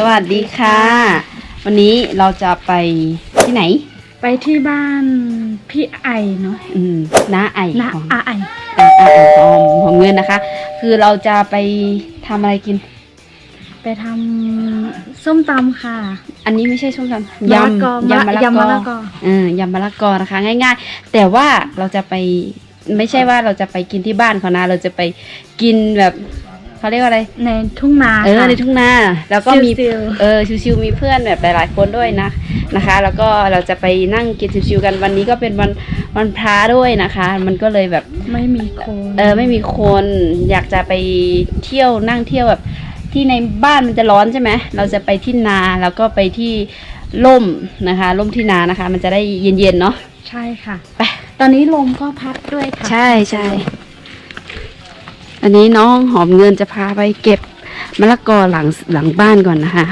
สวัสดีค่ะ วันนี้เราจะไปที่ไหน ไปที่บ้านพี่ไอเนาะอืมน้าไอนะของอาไอน้าไอของของเงินนะคะ คือเราจะไปทำอะไรกิน ไปทำส้มตำค่ะ อันนี้ไม่ใช่ช่วงกันมะละกอยำยำมะละยำมะละกกออ เออยำมะละกอนะคะ ง่าย ๆ แต่ว่าเราจะไปไม่ใช่ว่าเราจะไปกินที่บ้านเขานะ เราจะไปกินแบบ เขาเรียกว่าอะไร ในทุ่งนาเออค่ะ ในทุ่งนาแล้วก็มีชิลๆเออชิวๆมีเพื่อนแบบหลายๆคนด้วยนะนะคะ แล้วก็เราจะไปนั่งกินชิวๆกันวันนี้ก็เป็นวันวันพระด้วยนะคะ มันก็เลยแบบ ไม่มีโคนเออไม่มีคนอยากจะไปเที่ยวนั่งเที่ยวแบบที่ในบ้านมันจะร้อนใช่ไหมเราจะไปที่นาแล้วก็ไปที่ร่มนะคะร่มที่นานะคะ มันจะได้เย็นๆเนาะใช่ค่ะ ไปตอนนี้ลมก็พัดด้วยค่ะใช่ใช่ อันนี้น้องหอมเงินจะพาไปเก็บมะละกอหลังหลังบ้านก่อนนะคะ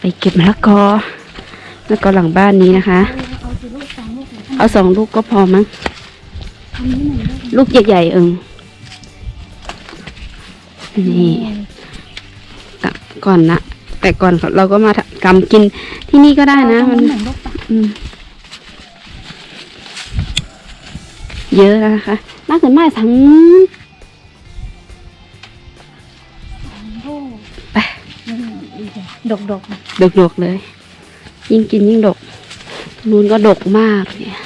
ไปเก็บมะละกอมะละกอหลังบ้านนี้นะคะ เอาสิลูกสองลูกเอาสองลูกก็พอมั้งทำนี้หน่อยได้ไหมลูกใหญ่ๆเอิงนี่กะก่อนนะแต่ก่อนเราก็มากำกินที่นี่ก็ได้นะเอามัน หน่อยลูกปะ อืม เยอะนะคะน่าจะไม่ทั้งลูกไปดกดกดกๆเลย ยิ่งกินยิ่งดกนูนก็ดกมากเนี่ย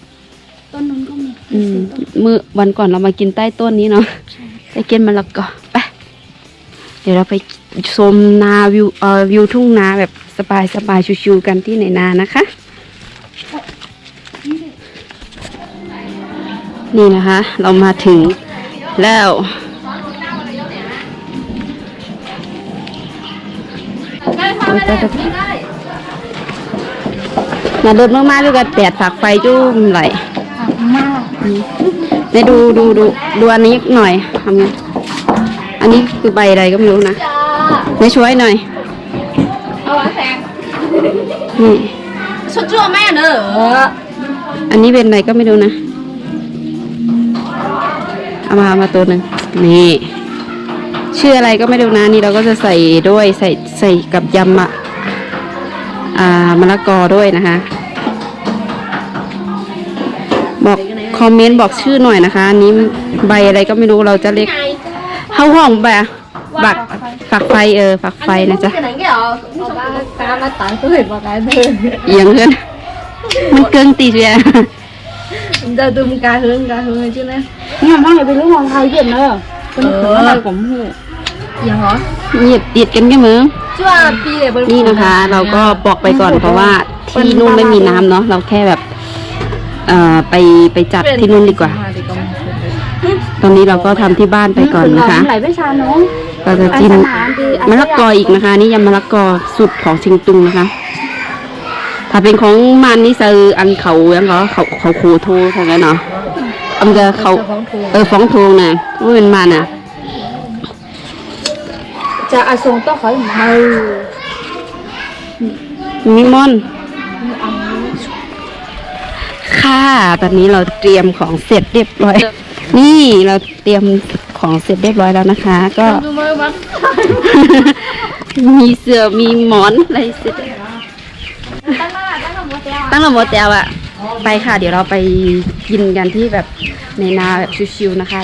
ๆต้นนู้นก็มีอืมมื่อวันก่อนเรามากินใต้ต้นนี้เนาะใช่ไปกินมะละกอไปเดี๋ยวเราไปชมนาวิวเอ่อวิวทุ่งนาแบบสบายสบายๆชิวๆกันที่ในนานะคะ นี่นะคะ เรามาถึงแล้วโอ้ยตายตายตายน่ารถมากๆด้วยกันแดดฝากไฟจุ้มไหลมากไปดูดูดูดูอันนี้หน่อยทำไงอันนี้คือใบอะไรก็ไม่รู้นะไม่ช่วยหน่อยเอาอะแซงนี่ชุดจั่วแม่เนอะอันนี้เป็นอะไรก็ไม่รู้นะ เอามาเอามาตัวหนึ่งนี่ชื่ออะไรก็ไม่รู้นะนี่เราก็จะใส่ด้วยใส่ใส่กับยำมะอ่ามะละกอด้วยนะคะ บอกคอมเมนต์บอกชื่อหน่อยนะคะอันนี้ใบอะไรก็ไม่รู้เราจะเรียกเข้าห้องแบบบักฝักไฟเออฝักไฟนะจ๊ะ cái này cái ở เอาบ้าตามมาตังตัวเห็นว่าการเดินเอียงเกินมันเกินตีเสีย เดินดูมกา hướng กา hướng chứ nè นี่มันต้องไปรู้ของไทยเย็นเนอะเป็นของอะไรผมหูอย่างเหรอเหยียดติดกันแค่มือจั่วปีเลยบนนี่นะคะ เราก็บอกไปก่อนเพราะว่าที่นู่นไม่มีน้ำเนาะเราแค่แบบเอ่อไปไปจัดที่นู่นดีกว่า ตอนนี้เราก็ทำที่บ้านไปก่อนนะคะไหลไปชาน้องเราจะกินมะละกออีกนะคะ นี่ยำมะละกอสุดของชิงตุงนะคะ ถ้าเป็นของมันนี่คืออันเขายังเหรอเขาเขาโคโทใช่ไหมเนาะอันจะเขาเออฟ้องโทงน่ะว่าเป็นมันน่ะจะอาทรงต้องขอมามิมอนค่ะตอนนี้เราเตรียมของเสร็จเรียบร้อย นี่เราเตรียมของเสร็จเรียบร้อยแล้วนะคะ ก็ดูมือมั้งมีเสื้อมีหมอนอะไรเสร็จ ตั้งมาตั้งมาหมดแล้ว ตั้งแต่หมดแล้วอะไปค่ะ เดี๋ยวเราไปกินกันที่แบบในนาแบบชิวๆนะคะ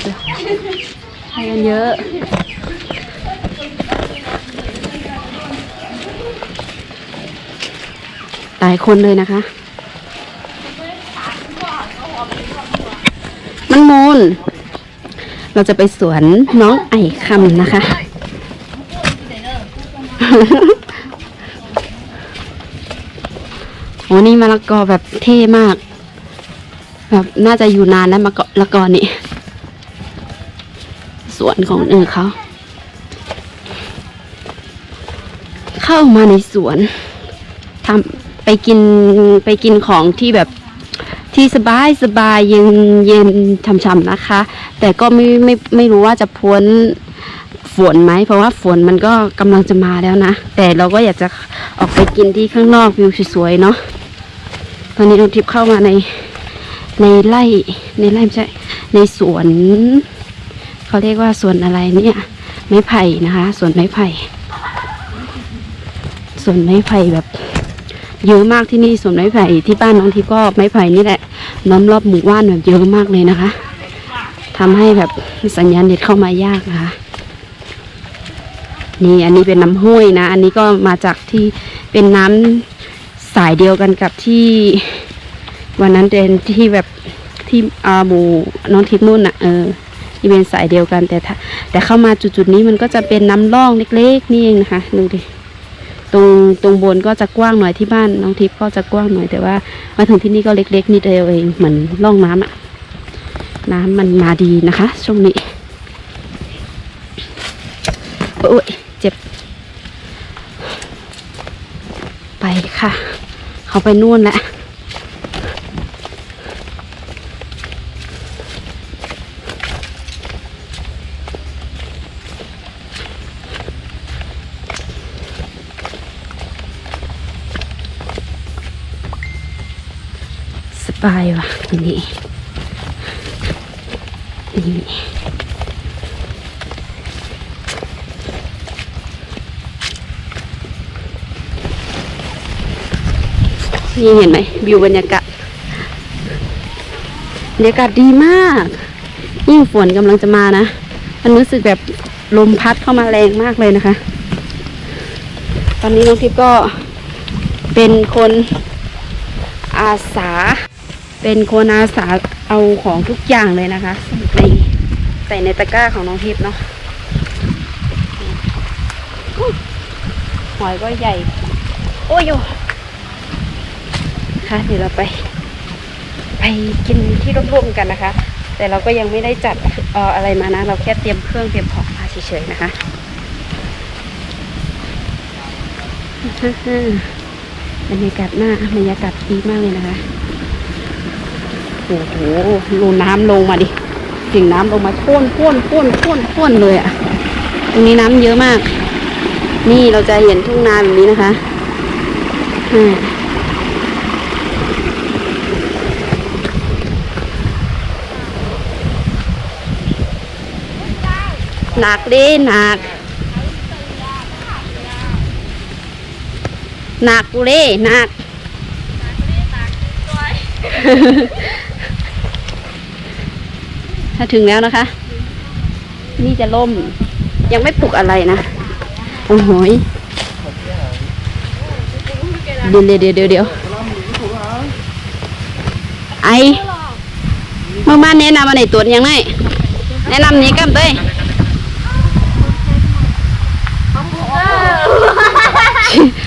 ไปกันเยอะหลายคนเลยนะคะ มันมูล เราจะไปสวนน้องไอคำนะคะ โอ้นี่มะละกอแบบเท่มาก แบบน่าจะอยู่นานนะมะกอละกอนี่ สวนของเออเขาเข้ามาในสวนทำไปกินไปกินของที่แบบที่สบายสบายเย็นเย็นช่ำๆนะคะ แต่ก็ไม่ไม่ไม่รู้ว่าจะพ้น ฝนไหม เพราะว่าฝนมันก็กำลังจะมาแล้วนะ แต่เราก็อยากจะออกไปกินที่ข้างนอกวิวสวยๆเนาะตอนนี้น้องทิพย์เข้ามาในในไร่ในไร่ไม่ใช่ในสวนเขาเรียกว่าสวนอะไรเนี่ยไม้ไผ่นะคะสวนไม้ไผ่สวนไม้ไผ่แบบเยอะมากที่นี่สวนไม้ไผ่ที่บ้านน้องทิพย์ก็ไม้ไผ่นี่แหละล้อมรอบหมู่บ้านแบบเยอะมากเลยนะคะทำให้แบบสัญญาณเน็ตเข้ามายากนะคะ นี่อันนี้เป็นน้ำห้วยนะ อันนี้ก็มาจากที่เป็นน้ำสายเดียวกันกับที่วันนั้นเป็นที่แบบที่อาหมูน้องทิพนุ่นอะเออที่เป็นสายเดียวกันแต่แต่เข้ามาจุดๆนี้มันก็จะเป็นน้ำร่องเล็กๆนี่เองนะคะดูดิตรงตรงบนก็จะกว้างหน่อยที่บ้านน้องทิพย์ก็จะกว้างหน่อยแต่ว่ามาถึงที่นี่ก็เล็ก ๆนิดเดียวเองเหมือนร่องน้ำอะน้ำมันมาดีนะคะช่วงนี้โอ้ยเจ็บ ไปค่ะ เขาไปนู่นแหละสบายว่ะนี้นี่ นี่เห็นไหมวิวบรรยากาศบรรยากาศดีมาก ยิ่งฝนกำลังจะมานะมันรู้สึกแบบลมพัดเข้ามาแรงมากเลยนะคะ ตอนนี้น้องทิพย์ก็เป็นคนอาสา เป็นคนอาสาเอาของทุกอย่างเลยนะคะในใส่ในตะกร้าของน้องทิพย์เนาะหอยก็ใหญ่ โอ้ย ค่ะเดี๋ยวเราไป ไปกินที่ร่วมๆกันนะคะ แต่เราก็ยังไม่ได้จัดเอ่ออะไรมานะ เราแค่เตรียมเครื่องเตรียมของมาเฉยๆนะคะบรรยากาศหน้าบรรยากาศดีมากเลยนะคะโอ้โหดูน้ำลงมาดิสิ่งน้ำลงมาพ่นพ่นพ่นพ่นพ่นเลยอะ่ะตรงนี้น้ำเยอะมาก นี่เราจะเห็นทุ่งนาแบบนี้นะคะอ่า หนักดิหนักหนักกูเลยหนักถ้าถึงแล้วนะคะ นี่จะล่ม ยังไม่ปลุกอะไรนะ โอ้โหยเดี๋ยวเดี๋ยวเดี๋ยวเดี๋ยวไอเมื่อมาแนะนำมาไหนตัวยังไงแนะนำนี้กันเต้ย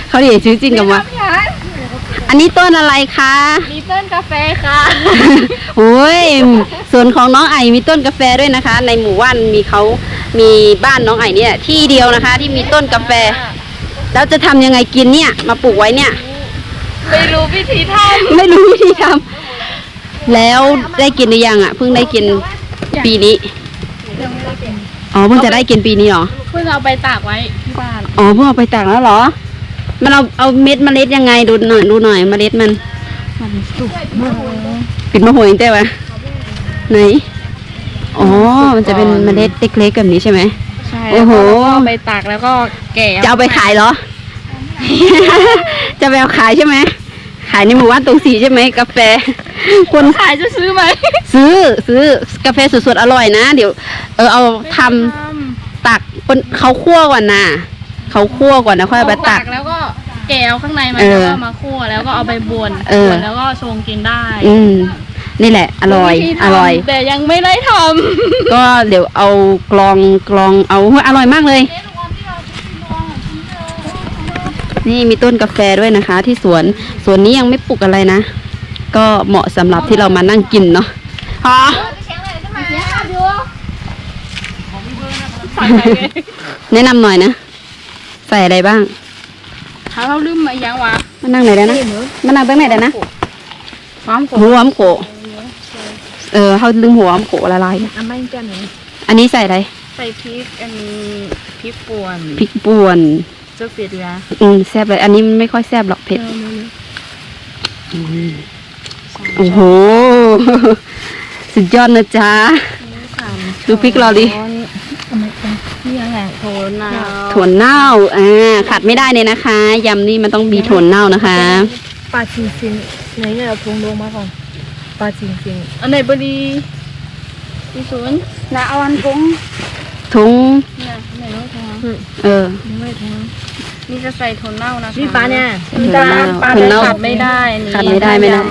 เขาเดี๋ยวชื่อจริงกันวะอันนี้ต้นอะไรคะมีต้นกาแฟค่ะโอ้ยส่วนของน้องไอมีต้นกาแฟด้วยนะคะ ในหมู่บ้านมีเขามีบ้านน้องไอเนี่ย ที่เดียวนะคะ ที่มีต้นกาแฟ แล้วจะทำยังไงกินเนี่ย มาปลูกไว้เนี่ย ไม่รู้วิธีทไม่รู้วิธีทำแล้วได้กินหรือยังอะเพิ่งได้กินปีนี้อ๋อเพิ่งจะได้กินปีนี้เหรอำ เพิ่งเอาไปตากไว้ที่บ้านอ๋อเพิ่งเอาไปตากแล้วเหรอ มันเอาเอาเม็ดเมล็ดยังไงดูหน่อยดูหน่อยเมล็ดมันมันสุกมากปิดมะโหยแต่วะไหนอ๋อ มันจะเป็นเมล็ดเล็กๆแบบนี้ใช่ไหมใช่โอ้โหแล้วก็เอาไปตากแล้วก็แก่จะเอาไปขายเหรอ จะไปเอาขายใช่ไหมขายในหมู่บ้านตรงสีใช่ไหมกาแฟ คนขายจะซื้อไหมซื้อซื้อกาแฟสดๆอร่อยนะ เดี๋ยว เออเอาทำตัก คนเขาคั่วก่อนนะเขาคั่วก่อนนะค่อยเอาไปตัก แล้วก็แกะเอาข้างในมันเออแล้วก็เอามาคั่วแล้วก็เอาไปบวนเออ บวนแล้วก็ชงกินได้อืม นี่แหละ อร่อย วิธีทำอร่อย แต่ยังไม่ได้ทก็เดี๋ยวเอากลองกลองเอาเฮ้ยอร่อยมากเลย นี่มีต้นกาแฟด้วยนะคะ ที่สวนสวนนี้ยังไม่ปลูกอะไรนะ ก็เหมาะสำหรับที่เรามานั่งกินเนาะอ๋อ แนะนำหน่อยนะ ใส่อะไรบ้างำถ้าเราลืมมายังวะมานั่งไหนได้นะ มานั่งตั้งไหนได้นะ ความกดหัวหอมโขเออเขาลืมหัวหอมโขละลาย อันไม่กันไหนอันนี้ใส่อะไร ใส่พริกอันนี้พริกป่วนพริกป่วน เจ้าเปียดยาอืมแซ่บเลย อันนี้ไม่ค่อยแซ่บหรอกเผ็ดอืมโอ้โห สุดยอดนะจ๊ะสามดูพริกเราดินี่ ยังไงโทนนะถั่วเน่าอ่าขาดไม่ได้เลยนะคะยำนี่มันต้องมีถั่วเน่านะคะปลาจิงจิงไหนเนี่ยเราทงลงมาก่อนปลาจิงจิงอันไหนบดีที่ศูนย์ là ao ăn cũng ทุงเนี่ยไหนรู้ทงเออไม่ทงนี่จะใส่ถั่วเน่านะคะนี่ปลาเนี่ยถั่วเน่าปลาถั่วเน่าขาดไม่ได้อันนี้ขาดไม่ได้ไม่ได้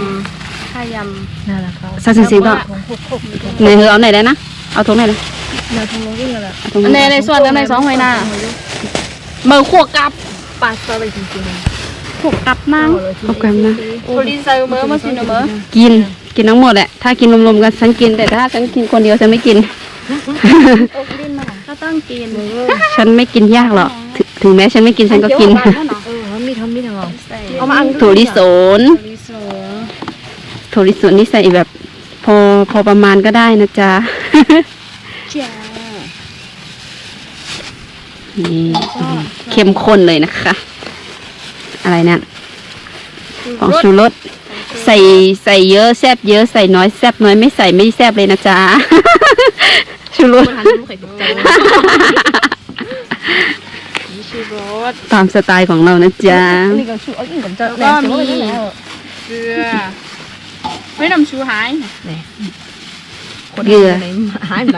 ถ้ายำนั่นแหละเขาซาซิซิงก็ทงพกพกไหนเธอเอาไหนได้นะเอาทุงไหนเล ยเนี่ยทงลงวิ่งกันแหละเอาทุงอันไหนในในส่วนกันในสองหอยหน้าเบอร์ขวกับปลาสลิดจริงขวกับนั่งเอาแกรมนะโพลีไซเบอร์มาสิเนอะเบอร์กินกินทั้งหมดแหละถ้ากินรวมๆกันฉันกินแต่ถ้าฉันกินคนเดียวฉันไม่กินก็ต้องกินฉันไม่กินยากหรอกถึงถึงแม้ฉันไม่กินฉันก็กินเออมีทำมีทำเอาใส่เอามาอันถั่วลิสนโพลีสงถั่วลิสนนี่ใส่แบบพอพอประมาณก็ได้นะจ๊ะ จ้านี่เข้มข้นเลยนะคะ อะไรเนี่ยของชูรสใส่ใส่เยอะแซบเยอะใส่น้อยแซบน้อยไม่ใส่ไม่แซบเลยนะจ๊ะชูรสทานลูกไข่ตกใจชูรสตามสไตล์ของเรานะจ๊ะนี่ก็ชูเอาอิ่มกับเจ้าแล้วก็มีเกลือไม่น้ำชูหายคน เดียวไหนหายไป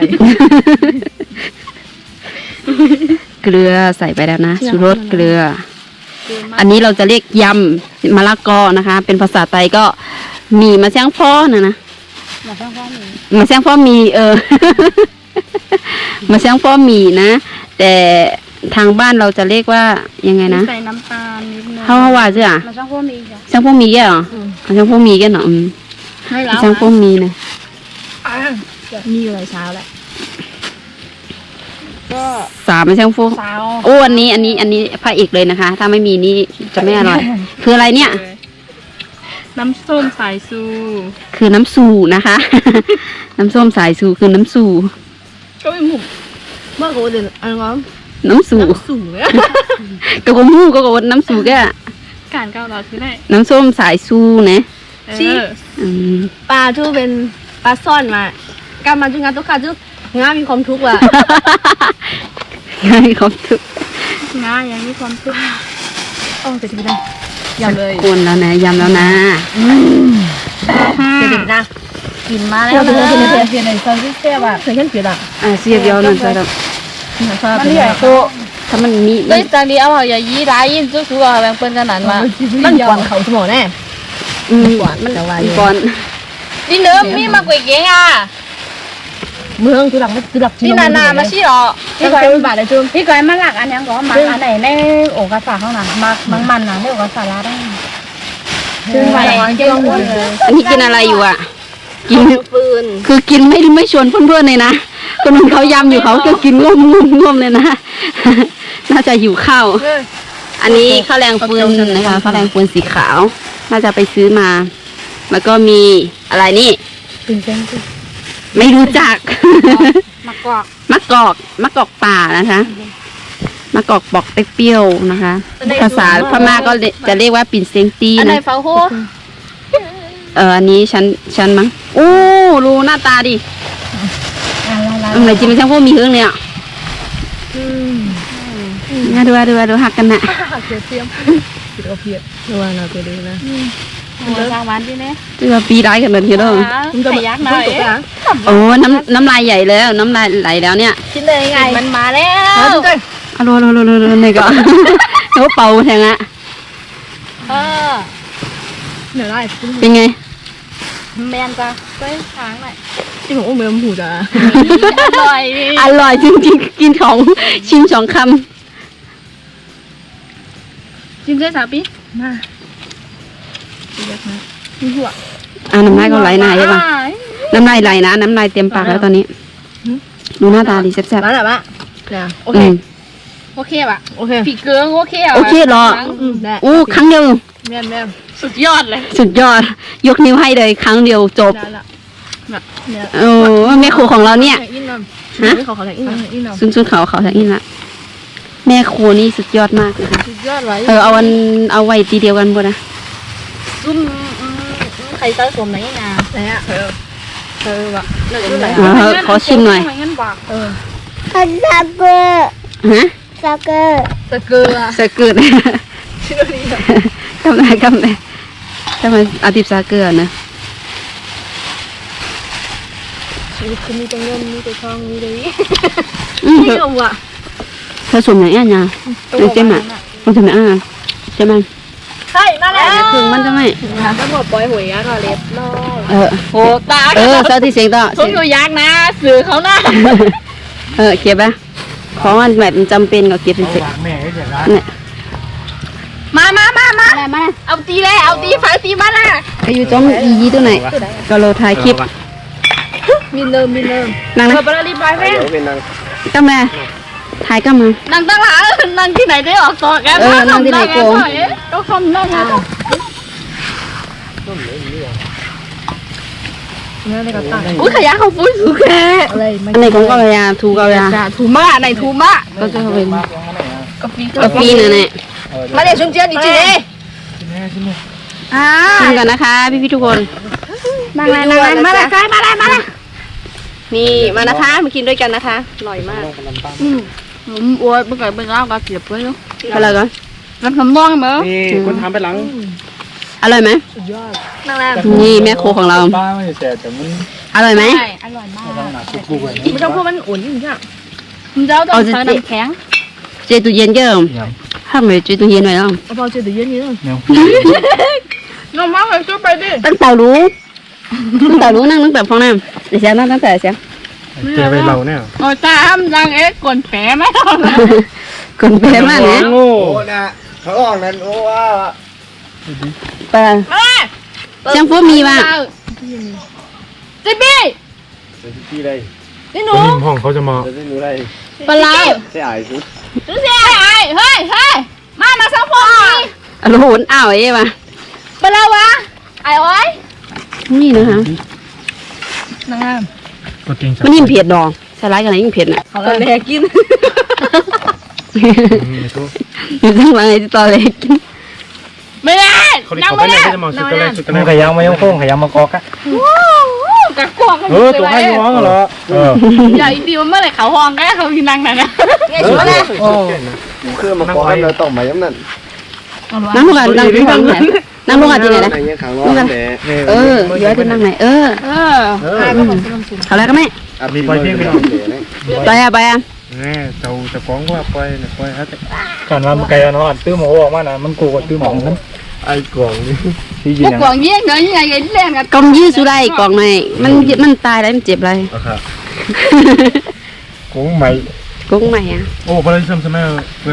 เกลือใส่ไปแล้วนะชูรสเกลือเกลือมากอันนี้เราจะเรียกยำมะละกอนะคะ เป็นภาษาไทยก็หมีมะแซงฟ้อนะนะมาข้างข้างนี้มะแซงฟ้อหมีเออมะแซงฟ้อหมีนะ แต่ทางบ้านเราจะเรียกว่ายังไงนะใส่น้ำตาลนิดนึงเขาว่าจะอะมาช่างพวกมีจ้ะแซงฟ้อหมีแกเหรอเอาแซงฟ้อหมีแกเหรออืมให้เราแซงฟ้อหมีนะ มีอะไรเช้าแล้วก็สามมะแซงฟ้อสาวโอ้อันนี้อันนี้อันนี้พระเอกเลยนะคะ ถ้าไม่มีนี่จะไม่อร่อย คืออะไรเนี่ย น้ำส้มสายซู คือน้ำสูนะคะ น้ำส้มสายสูคือน้ำสูก็เป็นหมูเมื่อกูเดินอันนั้นน้ำสูสูงเลยกระกมูก็กระวดน้ำสูแกการเก้าเราคือได้น้ำส้มสายสูนะเอชี้ออืมปลาทูเป็น ปลาซ่อนมาการมาจุงานตุกขาจุงามีความทุกข์ว่ะง่ายครับทุกง่ายยังมีความสุขโอ้จะดีได้ยำเลยคนแล้วนะยำแล้วนะจะดีนะกินมาแล้เพื่อวนเลเพื่อนยเพื่อนเพื่อนในซอยที่เสียว่ะเคยเห็นเปียดอะอ่าเสียเดียวนั่นจะแบบมันใหญ่โตถ้ามันมีเฮ้ยตอนนี้เอาอย่ายีร้ายยินจุกๆเอาแบ่งเปิ้นกันนั้นมามันกวนเขาสมองแน่อืมหวานมันแต่ว่ามีก่อน นี่เนื้อมีมากกว่าเก่งอะเมืองคือหลังคือหลักนี่นานามาชี้หรอที่เคยเป็นบาทเลยจุ๊บพี่ก้อยมาหลักอันยังก็มาอันไหนในโอกาสข้างหลังมาบางมันนะในโอกาสลาได้ซึ่งวันวันเจ้าหมดเลยอันนี้กินอะไรอยู่อะ กินปืนคือกินไม่ไม่ชวนเพื่อนๆเลยนะคนอื่นเขายำอยู่เขาก็กินง่วมง่วมง่วมเลยนะ น่าจะหิวข้าว อันนี้ข้าวแรงฟืนนะคะข้าวแรงฟืนสีขาว น่าจะไปซื้อมา แล้วก็มีอะไรนี่ปืนเส้นไม่รู้จักมากอกมะกอกมะกอกป่านะคะมะกอกปอกเต็กเปรี้ยวนะคะ ภาษาพม่าก็จะเรียกว่าปิ่นเซงตีอันไหนนะเฝ้าโฮเอออันนี้ฉันฉันมั้งโอ้รู้หน้าตาดิอะไรอันไหนจิมเป็นช่างพวกมีเฮืองเนี่ยอะน่าดูว่าดูว่าดูหักกันนะหักเสียเสียมคิดเอาเพียรระวังนะตัวดีนะ หัวกลางวันที่นี่ดูว่าปีร้ายกันเลยทีเดียวมันจะใส่ยักษ์หน่อยตกอะโอ้น้ำน้ำลายใหญ่แล้วน้ำลายไหลแล้วเนี่ยกินได้ไงมันมาแล้เอาวทุกคนอะโลโลโลโลโลนี่ก็เขาเป่าแทงอะเออเหนื่อยไรเป็นไงแมนจ้ะไปทางไหนที่ผมอุ้มไปมันหูจ้ะอร่อยอร่อยจริงๆกินของชิมสองคจิ้มได้สาปีมามี หัวำอ่าน้ำลายก็ไหลหนาใช่ปะน้ำลายไหลนะ น้ำลายเต็มปากแล้วตอนนี้ ดูหน้าตาดีแซ่บร้านแบบว่าเนี่ยๆโอเคมโอเคป่ะโอเคผีเกืองโอเคอะโอเคเหรออืมได้อู้ครั้งเดียวแม่แม่สุดยอดเลย สุดยอด ยกนิ้วให้เลยครั้งเดียวจบได้ละเนี่ยโอ้แม่ครัวของเราเนี่ยอินนำฮะเขาเขาแทงอินนำอินนซุนซุนเขาเขาแทงอินละแม่ครัวนี่สุดยอดมากนะคะำสุดยอดไว้เออเอาวันเอาไว้ทีเดียวกันบ่นะ ซุ่มไข่ใต้สมไหนนะไหนอะเออว่ะเออขอชิมหน่อยงั้นว่ะเออซักเกอร์ฮะซักเกอร์ตะเกือสะเกิดชื่อนี้อะกำไรกำไรทำไมอาติบซาเกลือนะชีวิตคือมีแต่เงินมีแต่ทองมีแต่นี้อืมไม่เอาว่ะผสมอย่างนี้นะเจ๊มาผสมอย่างนี้ใช่ไหม ใช่มาแล้วครึ่งมันจะไหมแล้วหมดปล่อยหวยยักษ์อะเล็บน้อยเออโหตาเออเซาที่เสียงต่อผมอยู่ยักษ์นะสื่อเขาหน้าเออเก็บปะของมันแบบจำเป็นก็เก็บเป็นเสร็จแม่ก็จะได้เนี่ยมามามามาอะไรมาเอาตีเลยเอาตีฝาตีมาละไปอยู่จอมอียีตัวไหนก็โลถ่ายคลิปมีเริ่มมีเริ่มนั่งเอนะอไปแล้วรีบไปแม่งกำลัง ถ่ายกำลังนั่งตั้งหลังนั่งที่ไหนได้ออกต่อกันเออนั่งที่ไหนโกงต้องทำได้ไงอุ้ยขยะเขาฟุ้ยสุแค่อะไรอันไหนของกายาทูกายาจ้าทูมาไหนทูมาก็จะเป็นกาแฟกาแฟนั่นแหละมาเดี๋ยวชุนเจียดีจีเลยอ่าชิมกันนะคะพี่พี่ๆทุกคนมาเลยมาเลยมาเลยใกล้มาเลยมาเลยนี่มานะคะมากินด้วยกันนะคะอร่อยมากผม อวยเมื่อกี้เป็นเล่ากระเสียบไว้แล้วอะไรก่อนน้ำสำรองเหรอนี่คนทำไปหลังอร่อยไหมนั่งแล้วนี่แม่โคของเราป้าไม่แสบแต่มันอร่อยไหมอร่อยมากต้องหนักคุกๆไว้ไม่ต้องพูดมันอุ่นอย่างเงี้ยมันจะต้องใช้น้ำแข็งเจตู้เย็นเยอะห้ามเลยเจตู้เย็นไว้แล้วเอาพอเจอเดี๋ยวเย็นนี้เนี่ยน้องมาเลยช่วยไปดิตั้งเต่ารู้ตั้งเต่ารู้นั่งตั้งแต่ฟองน้ำเดี๋ยวเสียนั่งตั้งแต่เสีย เจอไปเราเนี่ยโอ้ตามดังเอ๊ะกลนแผลไหมเอากนเปรมากนะโอ้โอ้นะเขาออกนั้นโอ้ว่าปลาเสียงฟูมีว่ะจิบี้จะที่ไรนี่หนูคนห้องเขาจะมาจะที่หนูไรปลาใช่ไอ้สุดดูสิไอ้เฮ้ยเฮ้ยมามาสักพออารมณ์อ้าวเอ้ว่ะปลาวะไอ้โอ้ยนี่นะคะนางงาม ตัวจริงมันยิ่งเผ็ดดองใส่ร้ายกันไหนยิ่งเผ็ดน่ะเขาเลยกินไม่รู้อยู่ข้างหลังไอ้ตอนเล็กกินไม่ได้เขาดินั่งเขาไปไม่ไหนได้ก็จะมองสุดกันเลยสุดกันเลยขยังไม่ยงโค้งขยังมากอกอะกะกวกเออตัวให้ย้องเหรอเออใหญ่ดีมันเมื่อไหร่เขาห้องก็เขากินนั่งนั่นนะเออเครื่องมาขอให้เราต้องมาย้ำนั่นนั่งลงกันนั่งที่ห้องไหน นั่งลงกันที่ไหนนะในเงี้ยขังร้อนแต่ เออเดี๋ยวจะนั่งไหนเออเออเออเขาแล้วก็ไม่อัดมีไปเพียงไม่ต้องเสียนะไปอะไปอะแน่เจ้าจะฟ้องว่าไปเนี่ยไปฮะก่อนว่ามันไกลเนาะตื้อหมูออกมานะมันกูกดตื้อหมองนั้นไอ้กล่องนี่ที่ยิพวนกกวางเยี่ยงเนยยังไงเล่นกันกองยื้อสุไรกองไม่มันมันตายแล้วมันเจ็บอะไรครับกุ้งใหม่กุ้งใหม่อะโอ้พอได้ซ้ำซ้ำแม่เพื่อ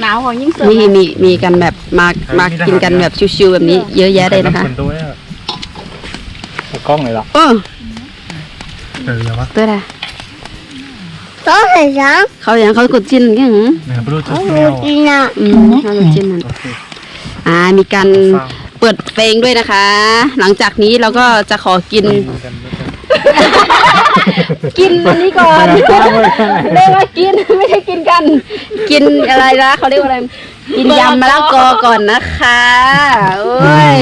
หนาวของยิ่งเสือมีมีมีกันแบบมามากินกันแบบชิวๆแบบนี้ เยอะแยะเลยนะคะคนตัวเนี่ยกล้องเลยล่ะเออเจอแล้ววะตัวอะไรต้องใส่ช้างเขาอย่างเขากดจิ้นกันหรอเนี่ยไม่รู้จะแมวกินอะอืมเขากดจิ้นมันอ่ามีการเปิดเพลงด้วยนะคะ หลังจากนี้เราก็จะขอกิน กินอันนี้ก่อนเรียกว่ากินไม่ใช่กินกัน กินอะไรนะเขาเรียกว่าอะไร กินยำมะละกอก่อนนะคะโอ้ย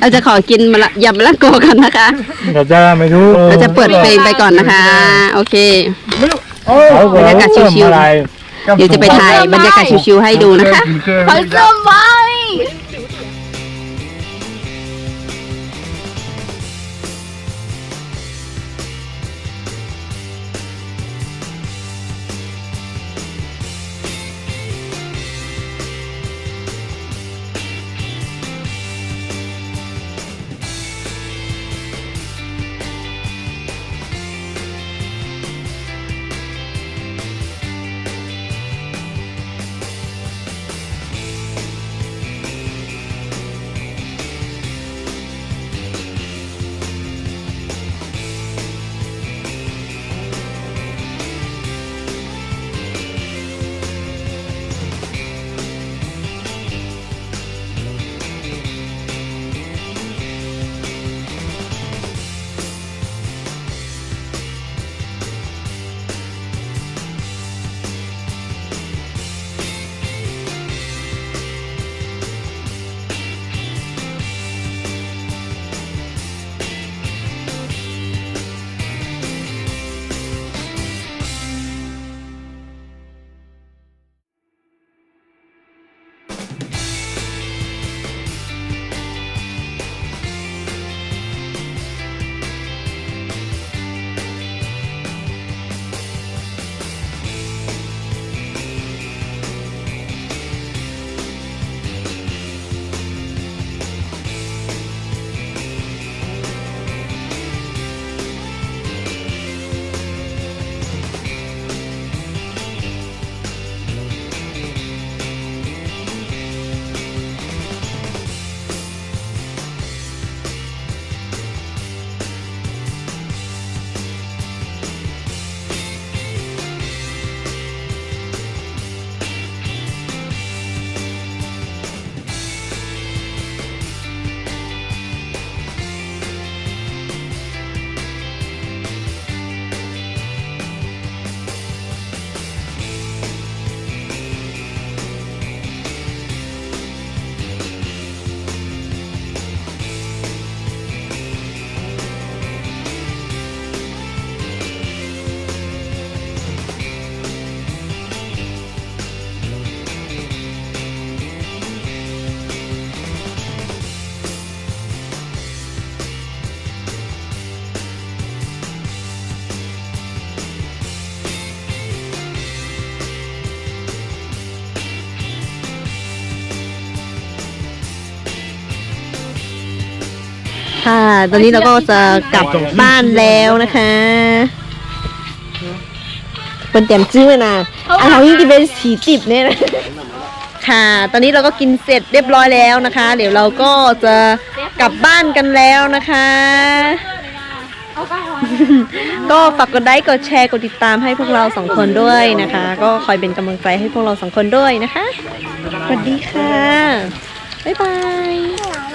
เราจะขอกินมะละยำมะละกอกันนะคะ เราจะไม่รู้เราจะเปิดเพลงไปก่อนนะคะ โอเคบรรยากาศชิวๆเดี๋ยวจะไปถ่ายบรรยากาศชิวๆให้ดูนะคะไปสบาย ตอนนี้เราก็จะกลับบ้านแล้วนะคะเป็นเตรียมจื้อนะอันเขายิ่งกินเป็นสีติบเนี่ยนะค่ะ ตอนนี้เราก็กินเสร็จเรียบร้อยแล้วนะคะ เดี๋ยวเราก็จะกลับบ้านกันแล้วนะคะ ก็ฝากกดไลค์กดแชร์กดติดตามให้พวกเราสองคนด้วยนะคะ ก็คอยเป็นกำลังใจให้พวกเราสองคนด้วยนะคะสวัสดีค่ะ บ๊ายบาย